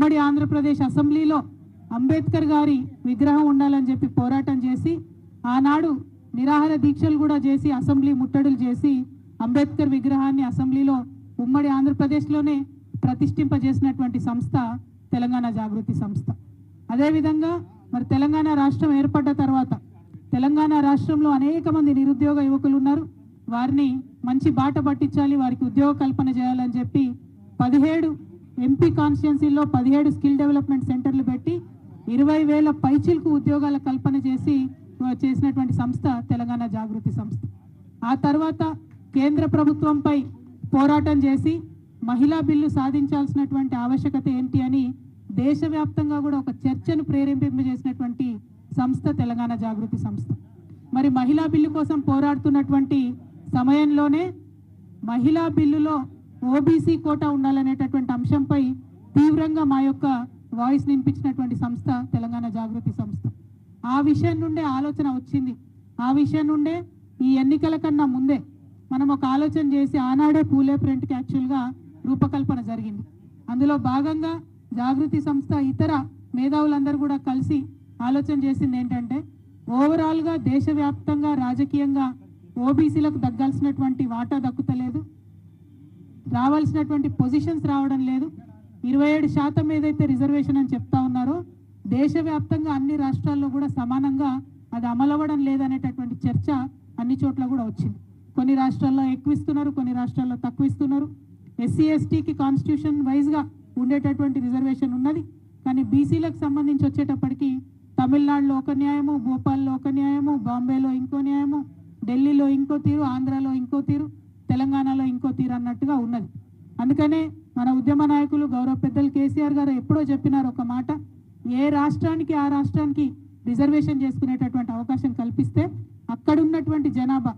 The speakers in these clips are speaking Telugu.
ఉమ్మడి ఆంధ్రప్రదేశ్ అసెంబ్లీలో అంబేద్కర్ గారి విగ్రహం ఉండాలని చెప్పి పోరాటం చేసి ఆనాడు నిరాహార దీక్షలు కూడా చేసి అసెంబ్లీ ముట్టడులు చేసి అంబేద్కర్ విగ్రహాన్ని అసెంబ్లీలో ఉమ్మడి ఆంధ్రప్రదేశ్లోనే ప్రతిష్ఠింపజేసినటువంటి సంస్థ తెలంగాణ జాగృతి సంస్థ. అదేవిధంగా మరి తెలంగాణ రాష్ట్రం ఏర్పడ్డ తర్వాత తెలంగాణ రాష్ట్రంలో అనేక మంది నిరుద్యోగ యువకులు ఉన్నారు. వారిని మంచి బాట పట్టించాలి వారికి ఉద్యోగ కల్పన చేయాలని చెప్పి పదిహేడు ఎంపీ కాన్స్టిట్యున్సీలో పదిహేడు స్కిల్ డెవలప్మెంట్ సెంటర్లు పెట్టి ఇరవై వేల పైచిలకు ఉద్యోగాల కల్పన చేసి చేసినటువంటి సంస్థ తెలంగాణ జాగృతి సంస్థ. ఆ తర్వాత కేంద్ర ప్రభుత్వంపై పోరాటం చేసి మహిళా బిల్లు సాధించాల్సినటువంటి ఆవశ్యకత ఏంటి అని దేశవ్యాప్తంగా కూడా ఒక చర్చను ప్రేరేపింపజేసినటువంటి సంస్థ తెలంగాణ జాగృతి సంస్థ. మరి మహిళా బిల్లు కోసం పోరాడుతున్నటువంటి సమయంలోనే మహిళా బిల్లులో ఓబీసీ కోటా ఉండాలనేటటువంటి అంశంపై తీవ్రంగా మా యొక్క వాయిస్ నింపించినటువంటి సంస్థ తెలంగాణ జాగృతి సంస్థ. ఆ విషయం నుండే ఆలోచన వచ్చింది. ఆ విషయం నుండే ఈ ఎన్నికల కన్నా ముందే మనం ఒక ఆలోచన చేసి ఆనాడే పూలే ప్రింట్కి యాక్చువల్గా రూపకల్పన జరిగింది. అందులో భాగంగా జాగృతి సంస్థ ఇతర మేధావులందరూ కూడా కలిసి ఆలోచన చేసింది ఏంటంటే ఓవరాల్గా దేశవ్యాప్తంగా రాజకీయంగా ఓబీసీలకు దగ్గాల్సినటువంటి వాటా దక్కుతలేదు. రావాల్సినటువంటి పొజిషన్స్ రావడం లేదు. ఇరవై ఏడు శాతం ఏదైతే రిజర్వేషన్ అని చెప్తా ఉన్నారో దేశవ్యాప్తంగా అన్ని రాష్ట్రాల్లో కూడా సమానంగా అది అమలవ్వడం లేదనేటటువంటి చర్చ అన్ని చోట్ల కూడా వచ్చింది. కొన్ని రాష్ట్రాల్లో ఎక్కువ ఇస్తున్నారు కొన్ని రాష్ట్రాల్లో తక్కువ ఇస్తున్నారు ఎస్సీ ఎస్టీకి కాన్స్టిట్యూషన్ వైజ్గా ఉండేటటువంటి రిజర్వేషన్ ఉన్నది. కానీ బీసీలకు సంబంధించి వచ్చేటప్పటికి తమిళనాడులో ఒక న్యాయము భోపాల్లో ఒక న్యాయము బాంబేలో ఇంకో న్యాయము ఢిల్లీలో ఇంకో తీరు ఆంధ్రాలో ఇంకో తీరు తెలంగాణలో ఇంకో తీరు అన్నట్టుగా ఉన్నది. అందుకనే మన ఉద్యమ నాయకులు గౌరవ పెద్దలు కేసీఆర్ గారు ఎప్పుడో చెప్పినారు ఒక మాట ఏ రాష్ట్రానికి ఆ రాష్ట్రానికి రిజర్వేషన్ చేసుకునేటటువంటి అవకాశం కల్పిస్తే అక్కడున్నటువంటి జనాభా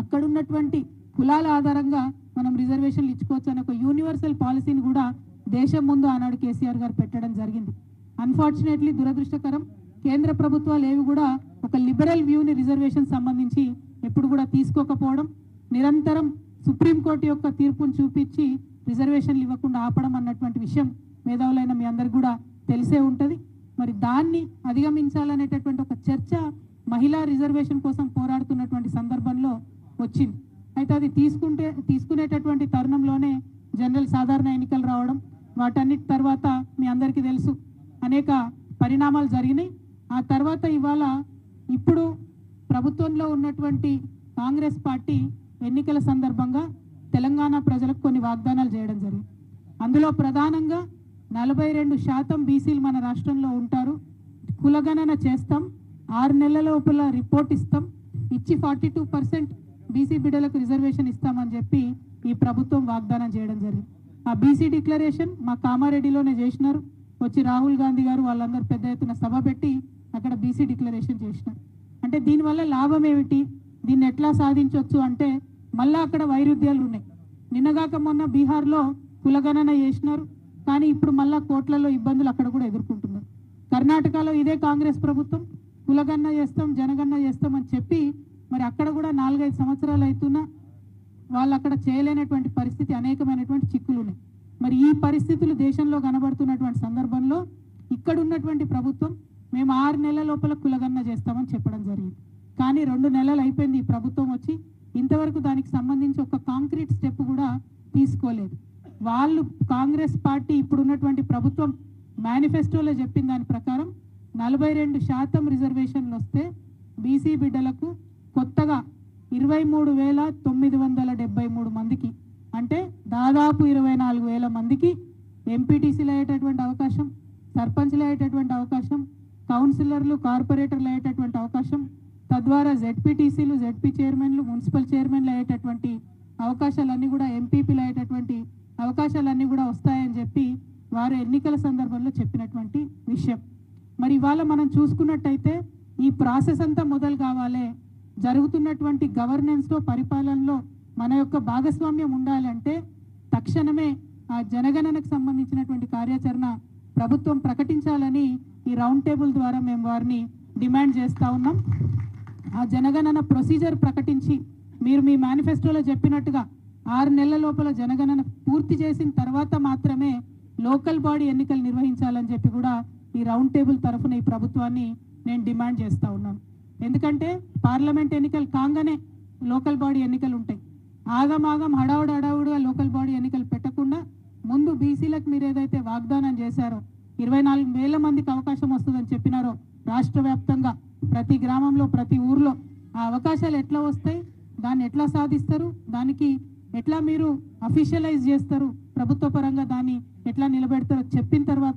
అక్కడున్నటువంటి కులాల ఆధారంగా మనం రిజర్వేషన్లు ఇచ్చుకోవచ్చు అనే ఒక యూనివర్సల్ పాలసీని కూడా దేశం ముందు ఆనాడు కేసీఆర్ గారు పెట్టడం జరిగింది. అన్ఫార్చునేట్లీ దురదృష్టకరం కేంద్ర ప్రభుత్వాలు ఏవి కూడా ఒక లిబరల్ వ్యూని రిజర్వేషన్ సంబంధించి ఎప్పుడు కూడా తీసుకోకపోవడం నిరంతరం సుప్రీంకోర్టు యొక్క తీర్పును చూపించి రిజర్వేషన్లు ఇవ్వకుండా ఆపడం అన్నటువంటి విషయం మేధావులైన మీ అందరికి కూడా తెలిసే ఉంటుంది. మరి దాన్ని అధిగమించాలనేటటువంటి ఒక చర్చ మహిళా రిజర్వేషన్ కోసం పోరాడుతున్నటువంటి సందర్భంలో వచ్చింది. అయితే అది తీసుకుంటే తీసుకునేటటువంటి తరుణంలోనే జనరల్ సాధారణ ఎన్నికలు రావడం వాటన్నిటి తర్వాత మీ అందరికీ తెలుసు అనేక పరిణామాలు జరిగినాయి. ఆ తర్వాత ఇవాళ ఇప్పుడు ప్రభుత్వంలో ఉన్నటువంటి కాంగ్రెస్ పార్టీ ఎన్నికల సందర్భంగా తెలంగాణ ప్రజలకు కొన్ని వాగ్దానాలు చేయడం జరిగింది. అందులో ప్రధానంగా నలభై రెండు శాతం బీసీలు మన రాష్ట్రంలో ఉంటారు. కులగణన చేస్తాం. ఆరు నెలల లోపల రిపోర్ట్ ఇస్తాం. ఇచ్చి ఫార్టీ టూ పర్సెంట్ బీసీ బిడ్డలకు రిజర్వేషన్ ఇస్తామని చెప్పి ఈ ప్రభుత్వం వాగ్దానం చేయడం జరిగింది. ఆ బీసీ డిక్లరేషన్ మా కామారెడ్డిలోనే చేసినారు. వచ్చి రాహుల్ గాంధీ గారు వాళ్ళందరూ పెద్ద ఎత్తున సభ పెట్టి అక్కడ బీసీ డిక్లరేషన్ చేసినారు. అంటే దీనివల్ల లాభం ఏమిటి? దీన్ని ఎట్లా సాధించవచ్చు అంటే మళ్ళా అక్కడ వైరుధ్యాలు ఉన్నాయి. నిన్నగాక మొన్న బీహార్లో కులగణన చేసినారు. కానీ ఇప్పుడు మళ్ళా కోట్లలో ఇబ్బందులు అక్కడ కూడా ఎదుర్కొంటున్నారు. కర్ణాటకలో ఇదే కాంగ్రెస్ ప్రభుత్వం కులగణన చేస్తాం జనగణన చేస్తాం అని చెప్పి మరి అక్కడ కూడా నాలుగైదు సంవత్సరాలు అవుతున్నా వాళ్ళు అక్కడ చేయలేనటువంటి పరిస్థితి అనేకమైనటువంటి చిక్కులు ఉన్నాయి. మరి ఈ పరిస్థితులు దేశంలో కనబడుతున్నటువంటి సందర్భంలో ఇక్కడ ఉన్నటువంటి ప్రభుత్వం మేము ఆరు నెలల లోపల కులగన్న చేస్తామని చెప్పడం జరిగింది. కానీ రెండు నెలలు అయిపోయింది ఈ ప్రభుత్వం వచ్చి ఇంతవరకు దానికి సంబంధించి ఒక కాంక్రీట్ స్టెప్ కూడా తీసుకోలేదు. వాళ్ళు కాంగ్రెస్ పార్టీ ఇప్పుడున్నటువంటి ప్రభుత్వం మేనిఫెస్టోలో చెప్పిన దాని ప్రకారం నలభై రెండు శాతం రిజర్వేషన్లు వస్తే బీసీ బిడ్డలకు కొత్తగా ఇరవై మూడు వేల తొమ్మిది వందల డెబ్బై మూడు మందికి అంటే దాదాపు ఇరవై నాలుగు వేల మందికి ఎంపీటీసీలు అయ్యేటటువంటి అవకాశం సర్పంచ్లు అయ్యేటటువంటి అవకాశం కౌన్సిలర్లు కార్పొరేటర్లు అయ్యేటటువంటి అవకాశం తద్వారా జెడ్పీటీసీలు జెడ్పీ చైర్మన్లు మున్సిపల్ చైర్మన్లు అయ్యేటటువంటి అవకాశాలన్నీ కూడా ఎంపీపీలు అయ్యేటటువంటి అవకాశాలన్నీ కూడా వస్తాయని చెప్పి వారు ఎన్నికల సందర్భంలో చెప్పినటువంటి విషయం. మరి ఇవాళ మనం చూసుకున్నట్టయితే ఈ ప్రాసెస్ అంతా మొదలు కావాలి. జరుగుతున్నటువంటి గవర్నెన్స్లో పరిపాలనలో మన యొక్క భాగస్వామ్యం ఉండాలంటే తక్షణమే ఆ జనగణనకు సంబంధించినటువంటి కార్యాచరణ ప్రభుత్వం ప్రకటించాలని ఈ రౌండ్ టేబుల్ ద్వారా మేము వారిని డిమాండ్ చేస్తూ ఉన్నాం. ఆ జనగణన ప్రొసీజర్ ప్రకటించి మీరు మీ మేనిఫెస్టోలో చెప్పినట్టుగా ఆరు నెలల లోపల జనగణన పూర్తి చేసిన తర్వాత మాత్రమే లోకల్ బాడీ ఎన్నికలు నిర్వహించాలని చెప్పి కూడా ఈ రౌండ్ టేబుల్ తరఫున ఈ ప్రభుత్వాన్ని నేను డిమాండ్ చేస్తా ఉన్నాను. ఎందుకంటే పార్లమెంట్ ఎన్నికలు కాగానే లోకల్ బాడీ ఎన్నికలు ఉంటాయి. ఆగమాగం హడావుడు హడావుడుగా లోకల్ బాడీ ఎన్నికలు పెట్టకుండా ముందు బీసీలకు మీరు ఏదైతే వాగ్దానం చేశారో ఇరవై నాలుగు వేల మందికి అవకాశం వస్తుందని చెప్పినారో రాష్ట్ర వ్యాప్తంగా ప్రతి గ్రామంలో ప్రతి ఊర్లో ఆ అవకాశాలు ఎట్లా వస్తాయి దాన్ని ఎట్లా సాధిస్తారు దానికి ఎట్లా మీరు అఫీషియలైజ్ చేస్తారు ప్రభుత్వ పరంగా దాన్ని ఎట్లా నిలబెడతారో చెప్పిన తర్వాత